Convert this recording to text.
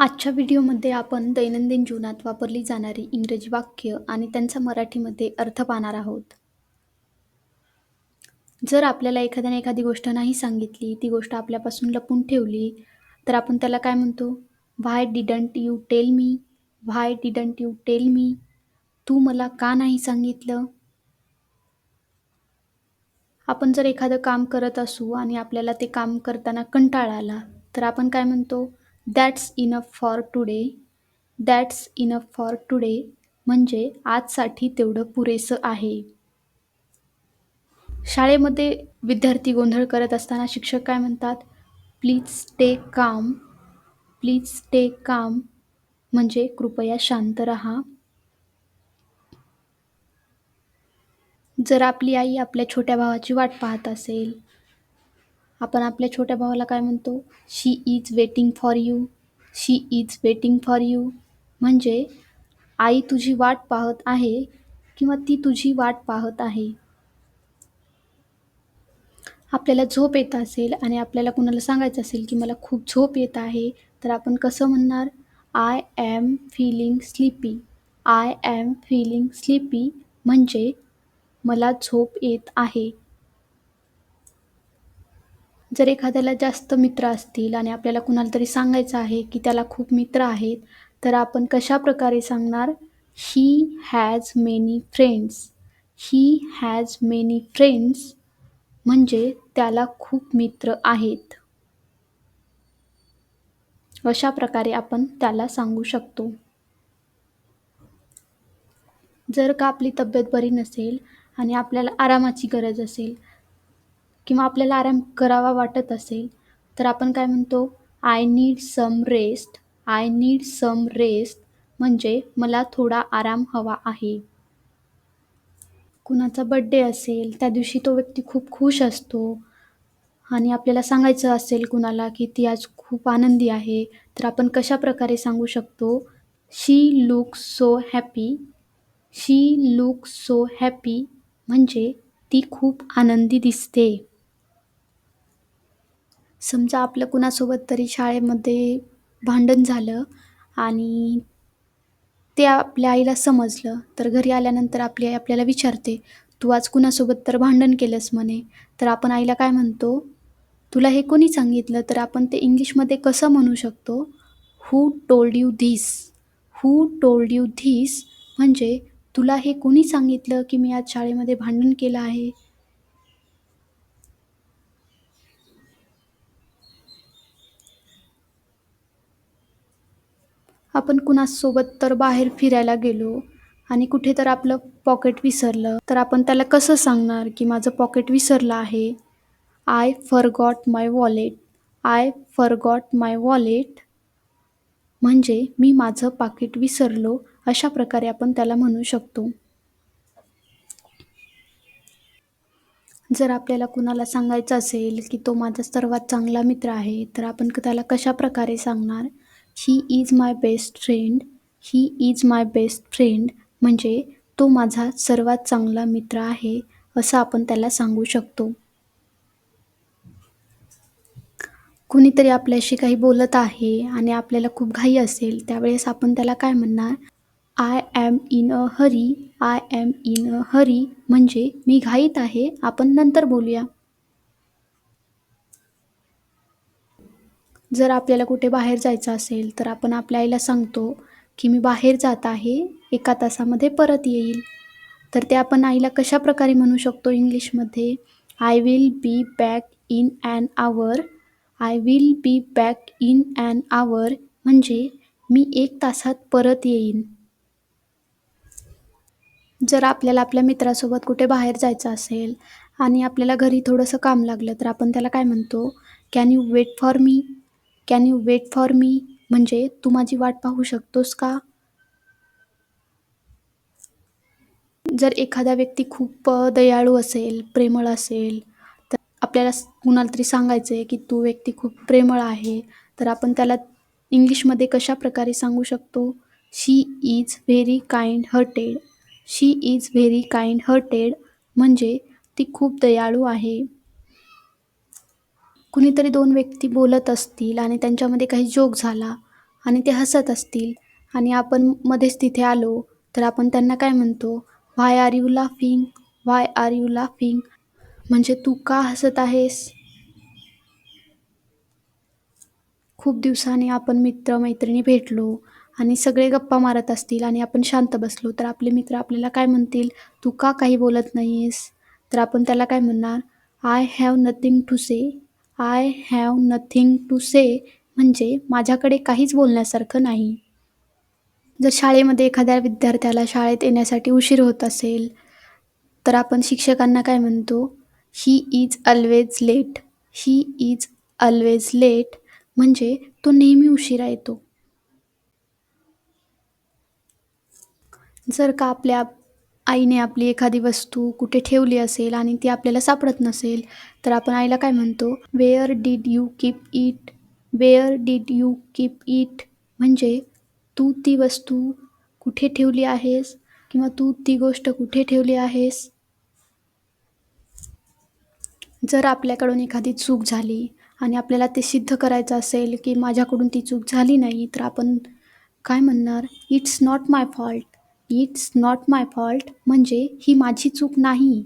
आजच्या व्हिडिओमध्ये आपण दैनंदिन जीवनात वापरली जाणारी इंग्रजी वाक्य आणि त्यांचा मराठीमध्ये अर्थ पाहणार आहोत. जर आपल्याला एखाद्याने एखादी गोष्ट नाही सांगितली ती गोष्ट आपल्यापासून लपून ठेवली तर आपण त्याला काय म्हणतो? Why didn't you tell me why didn't you tell me तू मला का नाही सांगितलं? आपण जर एखादं काम करत असू आणि आपल्याला ते काम करताना कंटाळा आला तर आपण काय म्हणतो? That's enough for today that's enough for today म्हणजे आजसाठी तेवढं पुरेसं आहे. शाळेमध्ये विद्यार्थी गोंधळ करत असताना शिक्षक काय म्हणतात? Please stay calm please stay calm म्हणजे कृपया शांत रहा. जर आपली आई आपल्या छोट्या भावाची वाट पाहत असेल आपण आपल्या छोट्या भावाला काय म्हणतो? She is waiting for you she is waiting for you म्हणजे आई तुझी वाट पाहत आहे किंवा ती तुझी वाट पाहत आहे. आपल्याला झोप येत असेल आणि आपल्याला कुणाला सांगायचं असेल की मला खूप झोप येत आहे तर आपण कसं म्हणणार? I am feeling sleepy I am feeling sleepy म्हणजे मला झोप येत आहे. जर एखाद्याला जास्त मित्र असतील आणि आपल्याला कुणाला तरी सांगायचं आहे की त्याला खूप मित्र आहेत तर आपण कशा प्रकारे सांगणार? He has many friends he has many friends म्हणजे त्याला खूप मित्र आहेत. अशा प्रकारे आपण त्याला सांगू शकतो. जर का आपली तब्येत बरी नसेल आणि आपल्याला आरामाची गरज असेल किंवा आपल्याला आराम करावा वाटत असेल तर आपण काय म्हणतो? I need some rest I need some rest म्हणजे मला थोडा आराम हवा आहे. कुणाचा बड्डे असेल त्या दिवशी तो व्यक्ती खूप खुश असतो. आणि आपल्याला सांगायचं असेल कुणाला की ती आज खूप आनंदी आहे तर आपण कशा प्रकारे सांगू शकतो? She look so happy she look so happy म्हणजे ती खूप आनंदी दिसते. समजा आपलं कुणासोबत तरी शाळेमध्ये भांडण झालं आणि ते आपल्या आईला समजलं तर घरी आल्यानंतर आपली आई आपल्याला विचारते तू आज कुणासोबत तर भांडण केलंस म्हणे? तर आपण आईला काय म्हणतो? तुला हे कोणी सांगितलं तर आपण ते इंग्लिशमध्ये कसं म्हणू शकतो? Who told you this who told you this म्हणजे तुला हे कोणी सांगितलं की मी आज शाळेमध्ये भांडण केलं आहे? आपण कुणासोबत तर बाहेर फिरायला गेलो आणि कुठे तर आपलं पॉकेट विसरलं तर आपण त्याला कसं सांगणार की माझं पॉकेट विसरलं आहे? I forgot my wallet I forgot my wallet म्हणजे मी माझं पाकिट विसरलो अशा प्रकारे आपण त्याला म्हणू शकतो. जर आपल्याला कुणाला सांगायचं असेल की तो माझा सर्वात चांगला मित्र आहे तर आपण त्याला कशा प्रकारे सांगणार? He is my best friend he is my best friend म्हणजे तो माझा सर्वात चांगला मित्र आहे असं आपण त्याला सांगू शकतो. कुणीतरी आपल्याशी काही बोलत आहे आणि आपल्याला खूप घाई असेल त्यावेळेस आपण त्याला काय म्हणणार? I am in a hurry I am in a hurry म्हणजे मी घाईत आहे आपण नंतर बोलूया. जर आपल्याला कुठे बाहेर जायचं असेल तर आपण आपल्या आईला सांगतो की मी बाहेर जात आहे एका तासामध्ये परत येईल. तर ते आपण आईला कशा प्रकारे म्हणू शकतो इंग्लिशमध्ये? I will be back in an hour I will be back in an hour म्हणजे मी एक तासात परत येईन. जर आपल्याला आपल्या मित्रासोबत कुठे बाहेर जायचं असेल आणि आपल्याला घरी थोडंसं काम लागलं तर आपण त्याला काय म्हणतो? Can you wait for me can you wait for me म्हणजे तू माझी वाट पाहू शकतोस का? जर एखादा व्यक्ती खूप दयाळू असेल प्रेमळ असेल तर आपल्याला कुणाला तरी सांगायचं आहे की तू व्यक्ती खूप प्रेमळ आहे तर आपण त्याला इंग्लिशमध्ये कशा प्रकारे सांगू शकतो? She is very kind hurted she is very kind hurted म्हणजे ती खूप दयाळू आहे. कुणीतरी दोन व्यक्ती बोलत असतील आणि त्यांच्यामध्ये काही जोक झाला आणि ते हसत असतील आणि आपण मध्येच तिथे आलो तर आपण त्यांना काय म्हणतो? Why are you laughing why are you laughing म्हणजे तू का हसत आहेस? खूप दिवसांनी आपण मित्र-मैत्रिणी भेटलो आणि सगळे गप्पा मारत असतील आणि आपण शांत बसलो, तर आपले मित्र आपल्याला काय म्हणतील, "तू का काही बोलत नाहीयेस?" तर आपण त्याला काय म्हणणार, "I have nothing to say." I have nothing to say म्हणजे माझ्याकडे काहीच बोलण्यासारखं नाही. जर शाळेमध्ये एखाद्या विद्यार्थ्याला शाळेत येण्यासाठी उशीर होत असेल, तर आपण शिक्षकांना काय म्हणतो, "he is always late." He is always late म्हणजे तो नेहमी उशिरा येतो. जर का आपल्या आईने आपली एखादी वस्तू कुठे ठेवली असेल आणि ती आपल्याला सापडत नसेल, तर आपण आईला काय म्हणतो, "where did you keep it?" Where did you keep it म्हणजे तू ती वस्तू कुठे ठेवली आहेस किंवा तू ती गोष्ट कुठे ठेवली आहेस? जर आपल्याकडून एखादी चूक झाली आणि आपल्याला ते सिद्ध करायचं असेल, की माझ्याकडून ती चूक झाली नाही, तर आपण काय म्हणणार, "it's not my fault." It's not my fault म्हणजे ही माझी चूक नाही.